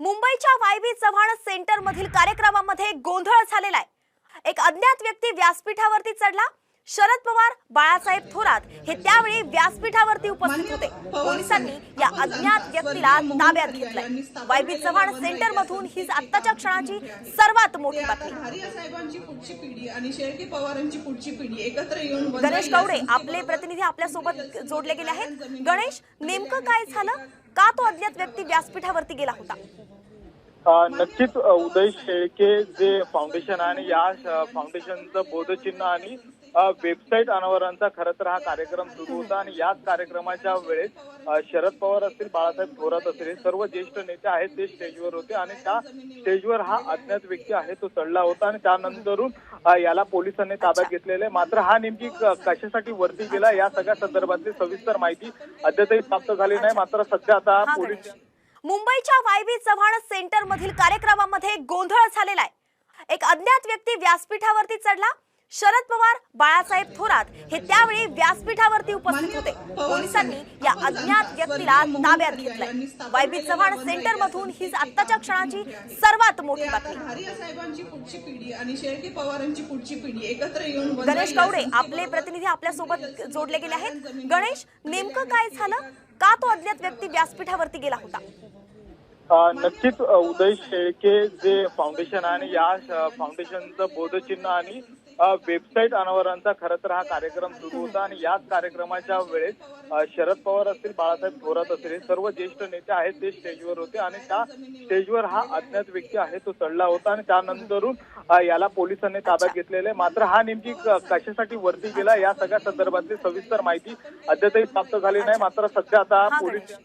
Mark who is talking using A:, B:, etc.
A: मुंबईच्या वायबी चव्हाण सेंटर मधील कार्यक्रमामध्ये गोंधळ झालेला आहे. एक अज्ञात व्यक्ती व्यासपीठावरती चढला. शरद पवार बाळासाहेब थोरात हे त्यावेळी व्यासपीठावरती उपस्थित होते. पोलिसांनी या अज्ञात व्यक्तीला ताब्यात घेतलंय. वायबी चव्हाण सेंटर मधून ही आत्ताच्या क्षणाची सर्वात मोठी बातमी.
B: हरिया साहेबांची पुढची पिढी आणि शेळके पवारांची पुढची पिढी एकत्र येऊन वंजारी
A: गणेश कवडे आपले प्रतिनिधी आपल्यासोबत जोडले गेले आहेत. गणेश नेमकं काय झालं? का तो अज्ञात व्यक्ती व्यासपीठावरती गेला होता?
C: नक्कीच उदय शेळके जे फाउंडेशन आहे आणि या फाउंडेशनचं बोधचिन्ह आणि वेबसाईट अनावरांचा खरं तर हा कार्यक्रम सुरू होता आणि याच कार्यक्रमाच्या वेळेस शरद पवार असतील बाळासाहेब थोरात असतील हे सर्व ज्येष्ठ नेते आहेत ते स्टेजवर होते आणि त्या स्टेजवर हा अज्ञात व्यक्ती आहे तो चढला होता आणि त्यानंतरून याला पोलिसांनी ताब्यात घेतलेले आहे. मात्र हा नेमकी कशासाठी वरती गेला या सगळ्या संदर्भातली सविस्तर माहिती अद्यापही प्राप्त झाली नाही मात्र सध्या आता पोलीस.
A: मुंबईच्या वायबी चव्हाण सेंटर मधील कार्यक्रमामध्ये गोंधळ झालेला आहे एक अज्ञात व्यक्ती व्यासपीठावरती चढला शरद पवार बाळासाहेब थोरात हे त्यावेळी व्यासपीठावरती उपस्थित होते. पोलिसांनी या अज्ञात व्यक्तीला ताब्यात घेतलंय. वायबी चव्हाण सेंटर मधून ही आत्ताच्या क्षणाची सर्वात मोठी बातमी.
B: हरिया साहेबांची पुढची पिढी आणि शेळके पवारांची पुढची पिढी एकत्र येऊन
A: गणेश कवडे आपले प्रतिनिधी आपल्यासोबत जोडले गेले आहेत. गणेश नेमकं काय झालं? का तो अज्ञात व्यक्ती व्यासपीठावरती गेला होता?
C: नक्कीच उदय शेळके जे फाउंडेशन आहे आणि या फाउंडेशनचं बोधचिन्ह आणि वेबसाईट अनावरांचा खरं तर हा कार्यक्रम सुरू होता आणि याच कार्यक्रमाच्या वेळेस शरद पवार असतील बाळासाहेब थोरात असतील हे सर्व ज्येष्ठ नेते आहेत ते स्टेजवर होते आणि त्या स्टेजवर हा अज्ञात व्यक्ती आहे तो चढला होता आणि त्यानंतरून याला पोलिसांनी ताब्यात घेतलेले आहे. मात्र हा नेमकी कशासाठी वरती गेला या सगळ्या संदर्भातली सविस्तर माहिती अद्यापही प्राप्त झाली नाही मात्र सध्या आता पोलीस.